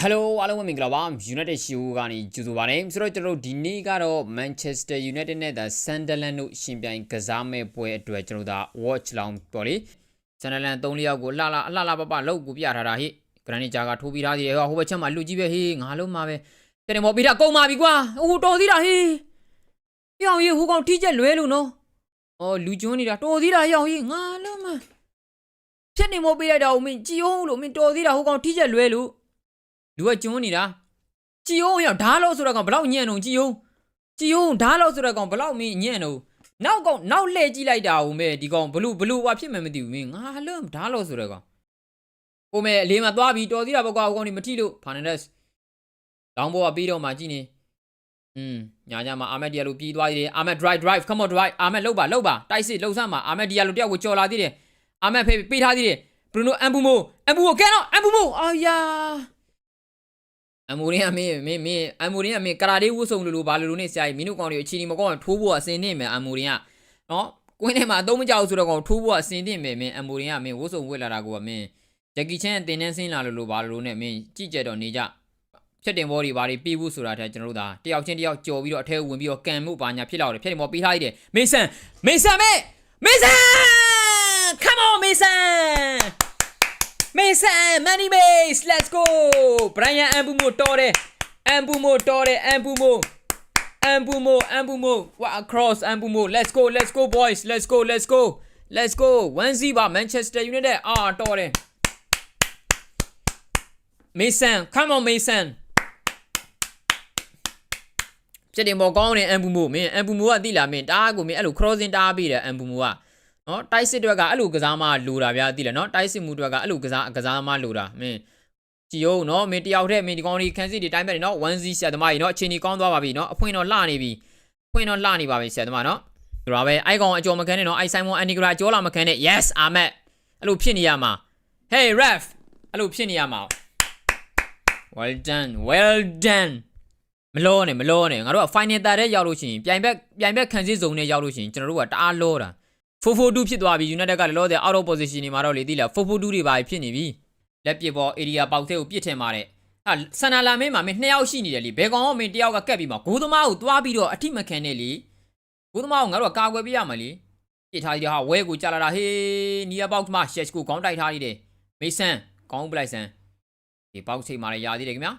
ဟယ်လိုအားလုံးပဲမင်္ဂလာပါ United Show ကနေကြိုဆိုပါရစေဆိုတော့ကျွန်တော်တို့ဒီနေ့ကတော့ Manchester United နဲ့ The Sunderland တို့ရှင်ပြိုင်ကစားမဲ့ပွဲအတွက်ကျွန်တော်တို့ဒါ watch လောင်းပေါ့လေ Sunderland 3ယောက်ကိုလှလှအလှလှပပလောက်ကိုပြထားတာဟိ Granit Xhaka ထိုးပြီးသားသေးတယ်ဟိုဘက်ချက်မှာလူကြီးပဲဟေးငါလုံးမှာပဲတဲ့တယ်မော်ပြီးတာကုန်ပါပြီကွာဟိုတော်သေးတာဟေးပြောင်းရေးဟိုကောင်ထိချက်လွဲလို့နော်အော်လူကျွန်းနေတာတော်သေးတာရောင်ကြီးငါလုံးမှာဖြစ်နေမော်ပေးလိုက်တာကိုမင်းကြည်အောင်လို့မင်းတော်သေးတာဟိုကောင်ထိချက်လွဲလို့ လူကကျွန်းနေတာကြည်အောင်ရောက်ဓာတ်လို့ဆိုတော့ကောင်ဘလောက်ညံ့တော့ကြည်အောင်ကြည်အောင်ဓာတ်လို့ဆိုတော့ကောင်ဘလောက်မင်းညံ့တော့နောက်ကောင်နောက်လှည့်ကြည့်လိုက်တာဟိုမဲ့ဒီကောင်ဘလူဘလူဘာဖြစ်မှမသိဘူးမင်းငါလုံးဓာတ်လို့ဆိုတော့ကောင်ဟိုမဲ့အလေးမှာသွားပြီးတော်သေးတာပေါ့ကွာဟိုကောင်ဒီမထိလို့ဖာနန်ဒက်စ်လောင်းဘောကပြီးတော့မှကြည့်နေอืมညာညာမှာအာမက်ဒီယာလိုပြီးသွားသေးတယ်အာမက် drive drive come on drive အာမက်လှုပ်ပါလှုပ်ပါတိုက်စစ်လှုပ်ဆမ်းပါအာမက်ဒီယာလိုတယောက်ကိုကြော်လာသေးတယ်အာမက်ဖေးပေးထားသေးတယ်ဘရူနိုအမ်ဘူမိုအမ်ဘူမိုကဲတော့အမ်ဘူမိုအာယာ အမိုရင်ကမင်းမင်းမင်းအမိုရင်ကမင်းကရာတေးဝှဆုံလိုလိုဘာလိုလိုနဲ့ဆရာကြီးမင်းတို့ကောင်တွေအချီနီမကောင်းထိုးဖို့အစင်နေမယ်အမိုရင်ကနော်ကွင်းထဲမှာအသုံးမကျဘူးဆိုတော့ကောင်ထိုးဖို့အစင်နေမယ်မင်းအမိုရင်ကမင်းဝှဆုံဝှက်လာတာကိုကမင်းဂျက်ကီချန်တင်နေဆင်းလာလိုလိုဘာလိုလိုနဲ့မင်းကြည့်ကြတော့နေကြဖြတ်တင်ဘောတွေဘာတွေပြေးဖို့ဆိုတာတဲ့ကျွန်တော်တို့ဒါတယောက်ချင်းတယောက်ကြော်ပြီးတော့အထဲဝင်ပြီးတော့ကန်မှုပါညာဖြစ်လာတယ်ဖြတ်တင်ဘောပေးထားရတယ်မေဆန်မေဆန်မေမေဆန် come on မေဆန် Mason Money Mace let's go Brian Ambumo တော်တယ် Ambumo တော်တယ် Ambumo Ambumo Ambumo what across Ambumo let's go let's go boys let's go let's go let's go 1-0ပါ Manchester United အာတော်တယ် Mason come on Mason ပြတဲ့မော်ကောင်းနေ Ambumo မင်း Ambumo ကတိလာမင်းတားကိုမင်းအဲ့လို crossing တားပေးတယ် Ambumo က နော်တိုက်စစ်အတွက်ကအဲ့လိုကစားမှလိုတာဗျာသိလားနော်တိုက်စစ်မှုအတွက်ကအဲ့လိုကစားကစားမှလိုတာမင်းကြည်အောင်နော်မင်းတယောက်တည်းမင်းဒီကောင်ဒီခန်းစီဒီတိုင်းပဲနော် 1Z ဆရာသမားကြီးနော်အချိန်ကြီးကောင်းသွားပါပြီနော်အဖွင့်တော့လှနေပြီအဖွင့်တော့လှနေပါပြီဆရာသမားနော်ဒီတော့ပဲအိုက်ကောင်အကျော်မခန်းနဲ့နော်အိုက်ဆိုင်မွန်အန်နီဂရာကျော်လာမခန်းနဲ့ yes အာမက်အဲ့လိုဖြစ်နေရမှာ hey ref အဲ့လိုဖြစ်နေရမှာ well done well done မလောနဲ့မလောနဲ့ငါတို့က final တာတဲ့ရောက်လို့ရှိရင်ပြိုင်ဘက်ပြိုင်ဘက်ခန်းစစ်ဇုံနဲ့ရောက်လို့ရှိရင်ကျွန်တော်တို့ကတအားလောတာ 442ဖြစ်သွားပြီ United ကလည်းလောတဲ့ out of position နေမှာတော့လေသိလား442တွေပါဖြစ်နေပြီလက်ပစ်ပေါ် area ပေါက်တဲ့ကိုပြစ်ထင်ပါတယ်ဟာဆန္ဒလာမင်းမှာမင်းနှစ်ယောက်ရှိနေတယ်လေဘယ်ကောင်ကမင်းတယောက်ကကက်ပြီးမှာဂိုးသမားကိုသွားပြီးတော့အထိမခံနဲ့လေဂိုးသမားကိုငါတို့ကကာကွယ်ပေးရမှာလေပြစ်ထားရဟာဝဲကိုကြာလာတာဟေးနီးယားပေါက်မှာ shed ကိုခေါင်းတိုက်ထားနေတယ်မေဆန်ခေါင်းပလိုက်ဆန်ဒီပေါက်ချိန်မှာလည်းရာသေးတယ်ခင်ဗျာ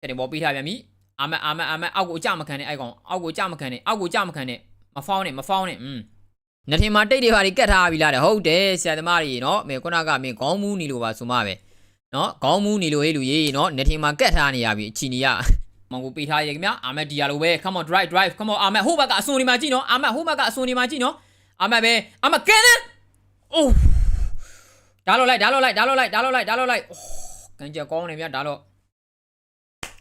တဲ့တင်ပေါ်ပေးထားပြန်ပြီအာမအာမအာမအောက်ကိုအကြမခံနဲ့အဲ့ကောင်အောက်ကိုအကြမခံနဲ့အောက်ကိုအကြမခံနဲ့မဖောင်းနဲ့မဖောင်းနဲ့อืม နထင်မှာတိတ်တွေပါတွေကတ်ထားပြီလားတဲ့ဟုတ်တယ်ဆရာသမားကြီးနော်မင်းခုနကမင်းခေါင်းမူးနေလို့ပါဆိုမှပဲနော်ခေါင်းမူးနေလို့ဟေးလူကြီးနော်နထင်မှာကတ်ထားနေရပြီအချီနီရမောင်ကိုပေးထားရခင်ဗျာအာမက်ဒီယာလိုပဲ come on drive drive come on အာမက်ဟိုဘက်ကအစွန်ဒီမှာကြည့်နော်အာမက်ဟိုဘက်ကအစွန်ဒီမှာကြည့်နော်အာမက်ပဲအာမက်ကဲတယ်အိုးဓာတ်လို့လိုက်ဓာတ်လို့လိုက်ဓာတ်လို့လိုက်ဓာတ်လို့လိုက်ဓာတ်လို့လိုက်ကန်ကြကောင်းနေဗျာဓာတ်လို့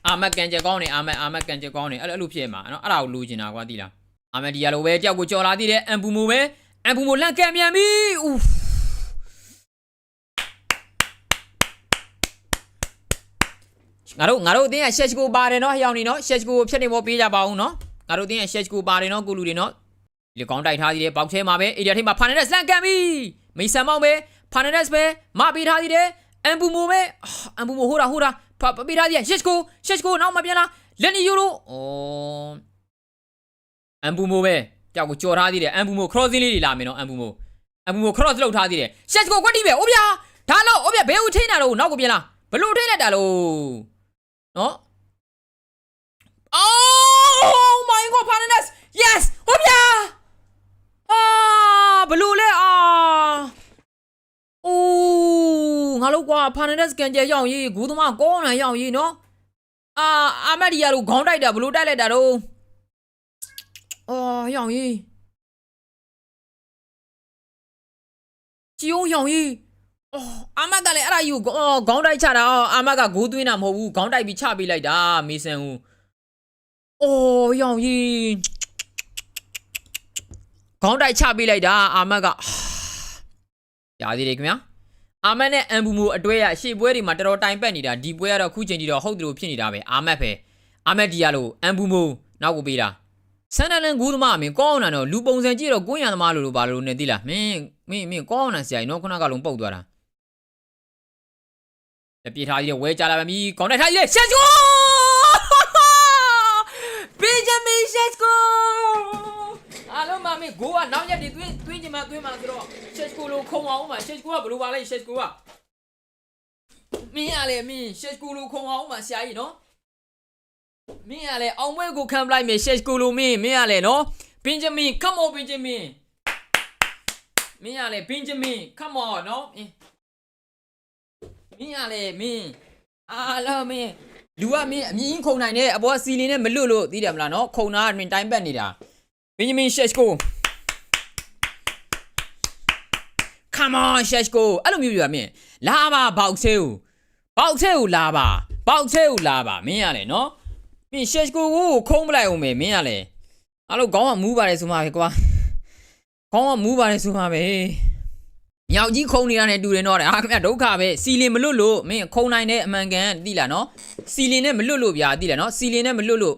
အာမက်ကန်ကြကောင်းနေအာမက်အာမက်ကန်ကြကောင်းနေအဲ့လိုဖြစ်မှာနော်အဲ့ဒါကိုလူချင်တာကွာသိလား အာမဒီယာလိုပဲတယောက်ကိုကြော်လာသေးတယ်အမ်ပူမိုပဲအမ်ပူမိုလန့်ကန်မြန်ပြီဦးငါတို့ငါတို့အတင်းကရှက်ချကိုပါတယ်နော်ဟျောင်းနေနော်ရှက်ချကိုဖြတ်နေဖို့ပေးကြပါဦးနော်ငါတို့အတင်းကရှက်ချကိုပါတယ်နော်ကိုလူတွေနော်ဒီကောင်းတိုက်ထားသေးတယ်ပေါက်ထဲမှာပဲအေရီယာထိပ်မှာဖာနက်ဒက်လန့်ကန်ပြီမိတ်ဆန်မောင်းပဲဖာနက်ဒက်ပဲမပေးထားသေးတယ်အမ်ပူမိုပဲအမ်ပူမိုဟိုတာဟိုတာပေးထားသေးတယ်ရှက်ချကိုရှက်ချကိုနောက်မှပြန်လာလက်နီယူရိုအော် အမ်ပူမိုပဲကြောက်ကိုကြော်ထားသေးတယ်အမ်ပူမို crossing လေးတွေလာမယ်နော်အမ်ပူမိုအမ်ပူမို cross လောက်ထားသေးတယ်ရှက်ကိုကွက်တီးပဲအိုးဗျာဒါတော့အိုးဗျာဘယ်ဦးထိန်းတာလို့နောက်ကိုပြန်လာဘလို့ထိန်းလိုက်တာလို့နော် Oh my god Fernandez yes အိုးဗျာအာဘလို့လဲအာအိုးငါလို့ကွာ Fernandez ကန်ကြရောက်ရေးဂူးသမားကောင်းလာရောက်ရေးနော်အာအာမက်ဒီယာလို့ခေါင်းတိုက်တာဘလို့တိုက်လိုက်တာတော့ အော်ရောင်ကြီးကြည်အောင်ရောင်ကြီးအော်အာမတ်ကလည်းအဲ့ဒါယူအော်ခေါင်းတိုက်ချတာအော်အာမတ်ကဂိုးသွင်းတာမဟုတ်ဘူးခေါင်းတိုက်ပြီးချပေးလိုက်တာမေဆန်ဦးအော်ရောင်ကြီးခေါင်းတိုက်ချပေးလိုက်တာအာမတ်ကရာသေးတယ်ခင်ဗျာအာမတ်နဲ့အမ်ဘူမိုအတွဲရရှေ့ပွဲတွေမှာတော်တော်တိုင်ပတ်နေတာဒီပွဲကတော့ခုချိန်ကြီးတော့ဟုတ်တယ်လို့ဖြစ်နေတာပဲအာမတ်ပဲအာမတ်ဒီယာလို့အမ်ဘူမိုနောက်ကိုပေးတာ ဆန်နလန်ကူးသမားမင်းကောင်းအောင်တော့လူပုံစံကြည့်တော့ကွင်းရသမားလိုလိုပါလို့နေသိလားမင်းမင်းမင်းကောင်းအောင်ဆရာကြီးနော်ခုနကလုံးပုတ်သွားတာလက်ပြေးထားကြီးတဲ့ဝဲကြလာပါပြီကောင်းတိုက်ထားကြီးတဲ့ရှက်စကိုဘင်ဂျမင်ရှက်စကိုအားလုံးမမေးကိုကနောက်ရက်တွေသွင်းသွင်းချင်မှသွင်းမှဆိုတော့ရှက်စကိုလိုခုံအောင်မှာရှက်စကိုကဘယ်လိုပါလဲရှက်စကိုကမင်းရလေမင်းရှက်စကိုလိုခုံအောင်မှာဆရာကြီးနော် မင်းရလေအောင်ပွဲကိုခံပလိုက်မယ်ရှက်စကိုလိုမင်းမင်းရလေနော်ဘင်ဂျမင် come on ဘင်ဂျမင်မင်းရလေဘင်ဂျမင် come on နော်မင်းမင်းရလေမင်းအားလုံးမင်းလူကမင်းအမြင်ခုံနိုင်တဲ့အပေါ်စီလင်းနဲ့မလွတ်လို့သိတယ်မလားနော်ခုံနာမင်းတိုင်းပတ်နေတာဘင်ဂျမင်ရှက်ကို Come on ရှက်ကိုအဲ့လိုမျိုးပြရမင်းလာပါဘောက်ဆဲကိုဘောက်ဆဲကိုလာပါဘောက်ဆဲကိုလာပါမင်းရလေနော် မင်းရှက်ကိုကိုခုံးမလိုက်အောင်မေမင်းရလေအဲ့လိုခေါင်းကမူးပါတယ်ဆိုမှပဲကွာခေါင်းကမူးပါတယ်ဆိုမှပဲမြောက်ကြီးခုံနေတာနဲ့တူတယ်တော့တဲ့ဟာခင်ဗျဒုက္ခပဲစီလင်မလွတ်လို့မင်းခုံနိုင်တဲ့အမှန်ကန်သိလားနော်စီလင်နဲ့မလွတ်လို့ဗျာသိလားနော်စီလင်နဲ့မလွတ်လို့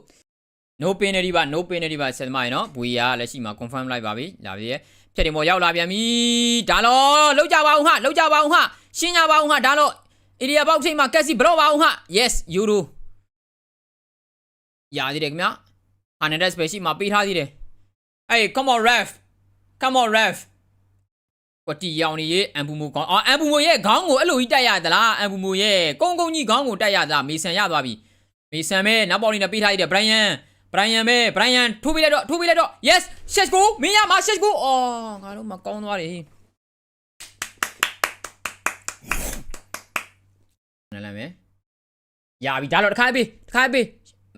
no penalty ပါ no penalty ပါဆက်သမားရေနော်ဘူရီကလက်ရှိမှာ confirm လိုက်ပါပြီလာပြီရဲ့ဖြတ်တယ်မော်ရောက်လာပြန်ပြီဒါတော့လောက်ကြပါအောင်ဟာလောက်ကြပါအောင်ဟာရှင်းကြပါအောင်ဟာဒါတော့ area box ထိပ်မှာကက်စီဘလော့ပါအောင်ဟာ yes euro ရသေးတယ်ခင်ဗျ100 special မှာပေးထားသေးတယ်အေး come on ref come on ref ကွတီရောင်နေရဲ့အန်ပူမိုခေါင်းအော်အန်ပူမိုရဲ့ခေါင်းကိုအဲ့လိုကြီးတက်ရသလားအန်ပူမိုရဲ့ကုန်းကုန်းကြီးခေါင်းကိုတက်ရသလားမေဆန်ရသွားပြီမေဆန်ပဲနောက်ပေါက်လေးနဲ့ပေးထားရတဲ့ဘရိုင်ယန်ဘရိုင်ယန်ပဲဘရိုင်ယန်ထိုးပေးလိုက်တော့ထိုးပေးလိုက်တော့ yes ရှက်ကိုမင်းရမှာရှက်ကိုအော်ငါတို့မကောင်းသွားတယ်နည်းလမ်းပဲရပြီဒါတော့တစ်ခါပေးတစ်ခါပေး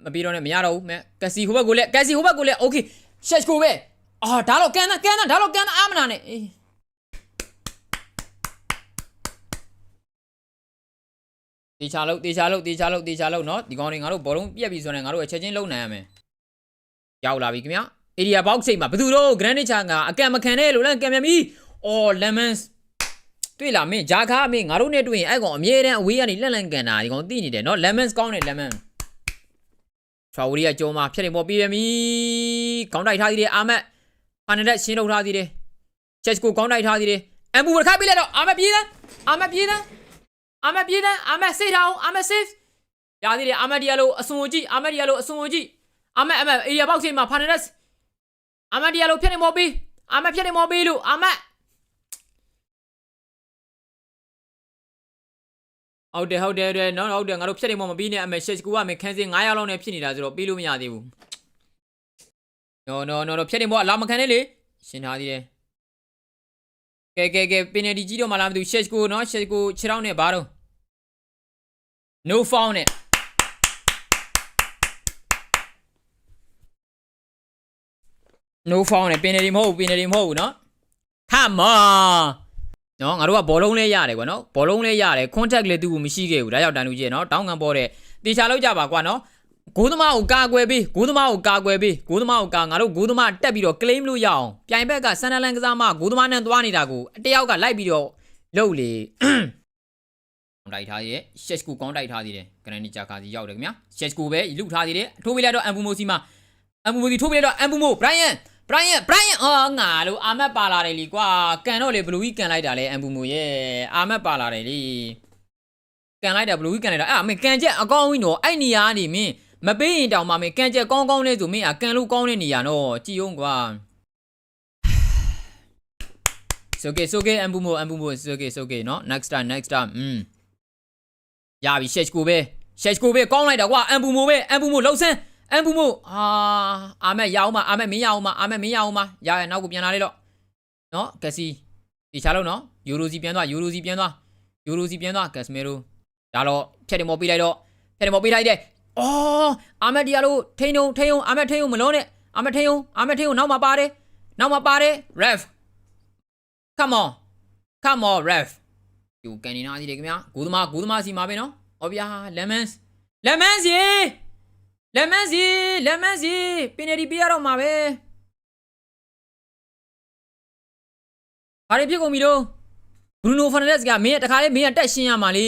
မပြီးတော့နဲ့မရတော့ဘူးမဲကက်စီဟိုဘက်ကိုလည်းကက်စီဟိုဘက်ကိုလည်း okay ရှက်ကိုပဲအာဒါတော့ကန်တာကန်တာဒါတော့ကန်တာအာမနာနဲ့အေး တေချာလို့တေချာလို့တေချာလို့တေချာလို့เนาะဒီကောင်တွေငါတို့ဘောလုံးပြက်ပြီဆိုရင်ငါတို့အချက်ချင်းလုံနိုင်ရမယ်ရောက်လာပြီခင်ဗျ area box ချိန်မှာဘယ်သူတော့ granite ချာကအကံမခံနဲ့လို့လည်းကံမြန်ပြီအော် lemons တွေ့လားမင်းဂျာခါမင်းငါတို့နဲ့တွေ့ရင်အဲ့ကောင်အမြဲတမ်းအဝေးကနေလက်လန်ကန်တာဒီကောင်သိနေတယ်เนาะ lemons ကောင်းတယ် lemon ချွာဝရီကကြုံမှာဖြတ်နေပေါ်ပြီးရမီကောင်းတိုက်ထားသေးတယ်အာမက်ဖာနက်ရှင်းထုတ်ထားသေးတယ်ချက်ကိုကောင်းတိုက်ထားသေးတယ်အမ်ဘူခါပေးလိုက်တော့အာမက်ပြေးတယ်အာမက်ပြေးတယ်အာမက်ပြေးတယ်အာမက်စိတ်ထားအောင်အာမက် safe ရသေးတယ်အာမက်ဒီယာလိုအစွန်ကိုကြည့်အာမက်ဒီယာလိုအစွန်ကိုကြည့်အာမက်အမက် area box ချိန်မှာ Fernandez အာမက်ဒီယာလိုဖြတ်နေမော်ပေးအာမက်ဖြတ်နေမော်ပေးလို့အာမက် ဟုတ်တယ်ဟုတ်တယ်ဟုတ်တယ်နော်ဟုတ်တယ်ငါတို့ဖြတ်နေမော်မပြီးနဲ့အမေရှက်ကူကအမေခန်းစင်း9ရောက်လောက်နဲ့ဖြစ်နေတာဆိုတော့ပြီးလို့မရသေးဘူး no no no no ဖြတ်နေမော်အလာမခံနဲ့လေရှင်းထားသေးတယ်ကဲကဲကဲပင်နယ်ဒီကြီးတော့မလားမသိဘူးရှက်ကူနော်ရှက်ကူခြေထောက်နဲ့ဘာတော့ no found နဲ့ no found နဲ့ပင်နေဒီမဟုတ်ဘူးပင်နေဒီမဟုတ်ဘူးเนาะ come on နော်ငါတို့ကဘောလုံးလေးရတယ်ကွာနော်ဘောလုံးလေးရတယ် contact လည်းသူ့ကိုမရှိခဲ့ဘူးဒါကြောင့်တန်လူကြီးနော်တောင်းကန်ပေါ်တဲ့တေချာလောက်ကြပါကွာနော်ဂိုးသမားကိုကာကွယ်ပေးဂိုးသမားကိုကာကွယ်ပေးဂိုးသမားကိုကာငါတို့ဂိုးသမားတက်ပြီးတော့ claim လို့ရအောင်ပြိုင်ဘက်ကဆန်နလန်ကစားမဂိုးသမားနဲ့သွားနေတာကိုတယောက်ကလိုက်ပြီးတော့လှုပ်လေတိုက်ထားရဲ့ရှက်စကူကောင်းတိုက်ထားသေးတယ်ဂရန်နီဂျာကာစီရောက်တယ်ခင်ဗျာရှက်စကူပဲလူထားသေးတယ်ထိုးပေးလိုက်တော့အမ်ပူမိုစီမှာအမ်ပူမိုစီထိုးပေးလိုက်တော့အမ်ပူမိုဘရိုင်ယန် ဘရိုင်ယန်ဘရိုင်ယန်အော်ငါလို့အာမက်ပါလာတယ်လीကွာကန်တော့လေဘလူးကြီးကန်လိုက်တာလေအမ်ပူမိုရဲ့အာမက်ပါလာတယ်လीကန်လိုက်တာဘလူးကြီးကန်လိုက်တာအဲ့အမေကန်ချက်အကောင်းကြီးတော့အဲ့နေရာကနေမင်းမပေးရင်တောင်မှမင်းကန်ချက်ကောင်းကောင်းလေးဆိုမင်းအကန်လို့ကောင်းတဲ့နေရာတော့ကြည်အောင်ကွာ So okay, so okay, ambumo, ambumo, so okay, so okay, နော် next time, next time. อืมရပြီရှက်ကိုပဲရှက်ကိုပဲကောင်းလိုက်တာကွာအမ်ပူမိုပဲအမ်ပူမိုလှုပ်ဆန်း အမ်ပူမိုအာအာမက်ရအောင်မအာမက်မင်းရအောင်မအာမက်မင်းရအောင်မရရနောက်ကိုပြန်လာလေတော့နော်ကက်စီဒီချာလို့နော်ယူရိုစီပြန်သွားယူရိုစီပြန်သွားယူရိုစီပြန်သွားကက်စမီရိုဒါတော့ဖြတ်တယ်မော်ပေးလိုက်တော့ဖြတ်တယ်မော်ပေးလိုက်တဲ့အော်အာမက်ဒီယာလို့ထိန်ုံထိန်ုံအာမက်ထိန်ုံမလုံးနဲ့အာမက်ထိန်ုံအာမက်ထိန်ုံနောက်မှာပါတယ်နောက်မှာပါတယ် ref come on come on ref ဒီကန်နေနာစီတယ်ခင်ဗျာဂိုးသမားဂိုးသမားစီမှာပဲနော်။အော်ဗျာ lemons lemons ရေ lemons ရေ lemons ရေပင်နေဒီပြရတော့မှာပဲ။ဘာတွေဖြစ်ကုန်ပြီတော့ Bruno Fernandes ကမင်းတခါလေးမင်းကတက်ရှင်းရမှာလေ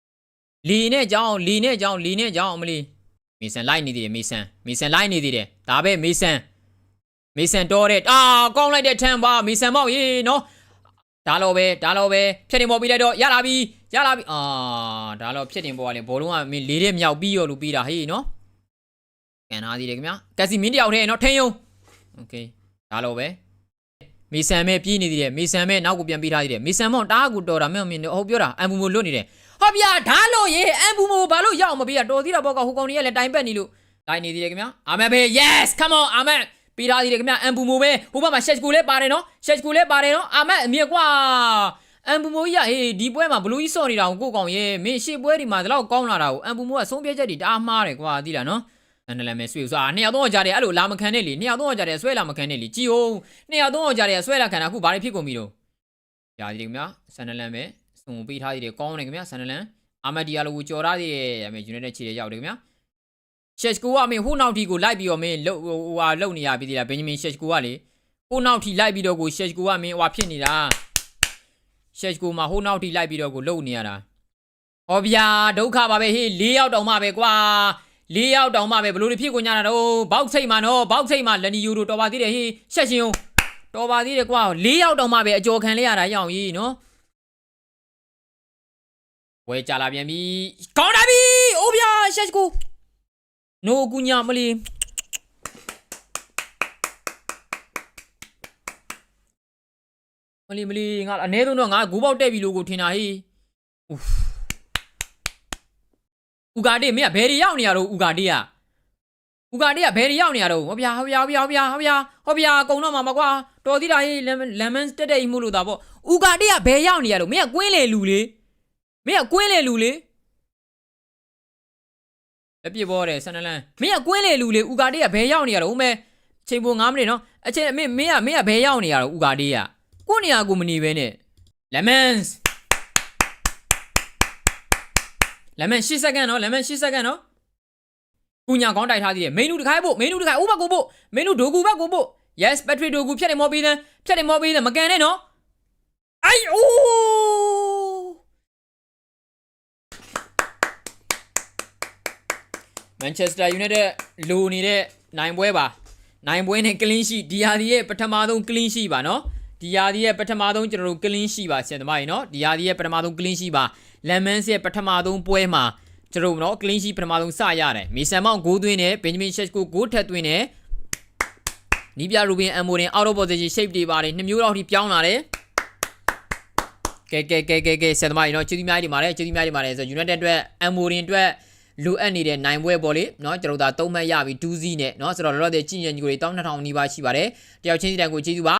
။လီနဲ့ကြောင်းလီနဲ့ကြောင်းလီနဲ့ကြောင်းအမလီမေဆန်လိုက်နေသေးတယ်မေဆန်မေဆန်လိုက်နေသေးတယ်ဒါပဲမေဆန်မေဆန်တော်တဲ့အာကောင်းလိုက်တဲ့ထန်ပါမေဆန်မောက်ရေနော်ဒါတော့ပဲဒါတော့ပဲဖြတ်တင်ပေါ်ပြီးလိုက်တော့ရလာပြီရလာပြီအာဒါတော့ဖြတ်တင်ပေါ်ကလေဘောလုံးကမင်းလေးတဲ့မြောက်ပြီးရောလို့ပြီးတာဟေးနော် ကန်နာသေးတယ်ခင်ဗျာကက်စီမင်းတယောက်ထဲနော်ထင်းယုံโอเคဒါတော့ပဲမေဆန်မဲပြေးနေသေးတယ်မေဆန်မဲနောက်ကိုပြန်ပြီးထားသေးတယ်မေဆန်မောင်တားကူတော်တာမင်းမင်းဟုတ်ပြောတာအမ်ဘူမိုလွတ်နေတယ်ဟောဗျာဒါလို့ရေအမ်ဘူမိုဘာလို့ရောက်မပြီးတာတော်သေးတာပေါ့ကဟိုကောင်ကြီးကလည်းတိုင်ပက်နေလို့တိုင်နေသေးတယ်ခင်ဗျာအာမန်ပဲ yes come on အာမန်ပြီးသားသေးတယ်ခင်ဗျာအမ်ဘူမိုပဲဟိုဘက်မှာရှက်ကူလည်းပါတယ်နော်ရှက်ကူလည်းပါတယ်နော်အာမန်အမြက်ကွာအမ်ဘူမိုကြီးကဟေးဒီပွဲမှာဘလူးကြီးစော့နေတာကိုကိုကောင်ရေမင်းရှေ့ပွဲဒီမှာဒီလောက်ကောင်းလာတာကိုအမ်ဘူမိုကဆုံးဖြတ်ချက်တွေတအားမှားတယ်ကွာသိလားနော် အဲ့ဒါလည်းမဲဆွေဆိုတာနှစ်ယောက်သုံးယောက်ကြားတယ်အဲ့လိုလာမခံနဲ့လေနှစ်ယောက်သုံးယောက်ကြားတယ်ဆွဲလာမခံနဲ့လေကြည်ဟုတ်နှစ်ယောက်သုံးယောက်ကြားတယ်ဆွဲလာခံတာအခုဘာတွေဖြစ်ကုန်ပြီတော့ရာဒီခင်ဗျာဆန်နလန်ပဲစုံပေးထားသေးတယ်ကောင်းတယ်ခင်ဗျာဆန်နလန်အာမဒီယာလိုကိုကြော်ထားသေးတယ်အမေယူနိုက်တက်ခြေရရောက်တယ်ခင်ဗျာရှက်စကူကအမေဟိုနောက်ထီကိုလိုက်ပြီးတော့မင်းလှုပ်ဟိုဟာလှုပ်နေရပြီသေးလားဘင်ဂျမင်ရှက်စကူကလေဟိုနောက်ထီလိုက်ပြီးတော့ကိုရှက်စကူကမင်းဟိုဟာဖြစ်နေတာရှက်စကူမှာဟိုနောက်ထီလိုက်ပြီးတော့ကိုလှုပ်နေရတာဟောဗျာဒုက္ခပါပဲဟေး၄ယောက်တောင်မှပဲကွာ ၄ယောက်တောင်မှပဲဘလို့တွေဖြစ်ကုန်ကြတာတော့ဘောက်စိတ်မှာနော်ဘောက်စိတ်မှာလန်နီယူတို့တော်ပါသေးတယ်ဟေးရှက်ရှင်တော်ပါသေးတယ်ကွာ၄ယောက်တောင်မှပဲအကျော်ခံလဲရတာရအောင်ကြီးနော်ဝဲကြလာပြန်ပြီကောင်းလာပြီအိုးဗျာရှက်ကိုနိုကူညာမလီမလီမလီငါအနည်းဆုံးတော့ငါဂူပေါက်တက်ပြီလို့ကိုထင်တာဟေး ဥူဂါဒေမင်းကဘယ်တွေရောက်နေရတော့ဥဂါဒေကဥဂါဒေကဘယ်တွေရောက်နေရတော့ဟောဗျာဟောဗျာဟောဗျာဟောဗျာဟောဗျာဟောဗျာကုံတော့မှာမကွာတော်သေးတာဟေးလမ်မန်တက်တက်ကြီးမှုလို့တာပေါ့ဥဂါဒေကဘယ်ရောက်နေရတော့မင်းကကွင်းလေလူလေမင်းကကွင်းလေလူလေအပြစ်ပေါ်တယ်ဆန်နလန်မင်းကကွင်းလေလူလေဥကာတေးကဘယ်ရောက်နေရတော့ဦးမဲချိန်ပို9မိနစ်နော်အချိန်အမေမင်းကမင်းကဘယ်ရောက်နေရတော့ဥကာတေးကကိုနေရာကိုမနေပဲနဲ့ lemons lemon 10စက္ကန့်နော် lemon 10စက္ကန့်နော်ကုညာကောင်းတိုက်ထားသေးတယ် menu တစ်ခါဖို့ menu တစ်ခါဥပကိုဖို့ menu ဒိုကူဘက်ကိုဖို့ yes battery ဒိုကူဖြတ်တယ်မောပြီးတယ်ဖြတ်တယ်မောပြီးတယ်မကန်နဲ့နော်အိုင်အိုးမန်ချက်စတာယူနိုက်တက်လိုနေတဲ့နိုင်ပွဲပါနိုင်ပွဲနဲ့ကလင်းရှိဒီဟာဒီရဲ့ပထမဆုံးကလင်းရှိပါနော် ဒီဟာဒီရဲ့ပထမဆုံးကျွန်တော်တို့ကလင်းရှိပါဆင်သမားကြီးနော်ဒီဟာဒီရဲ့ပထမဆုံးကလင်းရှိပါလမ်မန်စ်ရဲ့ပထမဆုံးပွဲမှာကျွန်တော်တို့နော်ကလင်းရှိပထမဆုံးစရတယ်မီဆန်မောင်ဂိုးသွင်းတယ်ဘင်ဂျမင်ရှက်ကိုဂိုးထက်သွင်းတယ်နီးပြရူဘင်အမ်မိုရင်အောက်တော့ position shape တွေပါတယ်နှစ်မျိုးတော့ဒီပြောင်းလာတယ်ကဲကဲကဲကဲကဲဆင်သမားကြီးနော်ကျေးဇူးများကြီးတင်ပါတယ်ကျေးဇူးများကြီးတင်ပါတယ်ဆို United အတွက်အမ်မိုရင်အတွက် လိုအပ်နေတဲ့နိုင်ပွဲပေါ့လေเนาะကျွန်တော်တို့ဒါ၃မှတ်ရပြီ2စီးနဲ့เนาะဆိုတော့လောလောဆယ်ကြည်ညံကြီးကိုတွေ12000နီးပါးရှိပါတယ်တယောက်ချင်းစီတိုင်းကိုကျေးဇူးပါ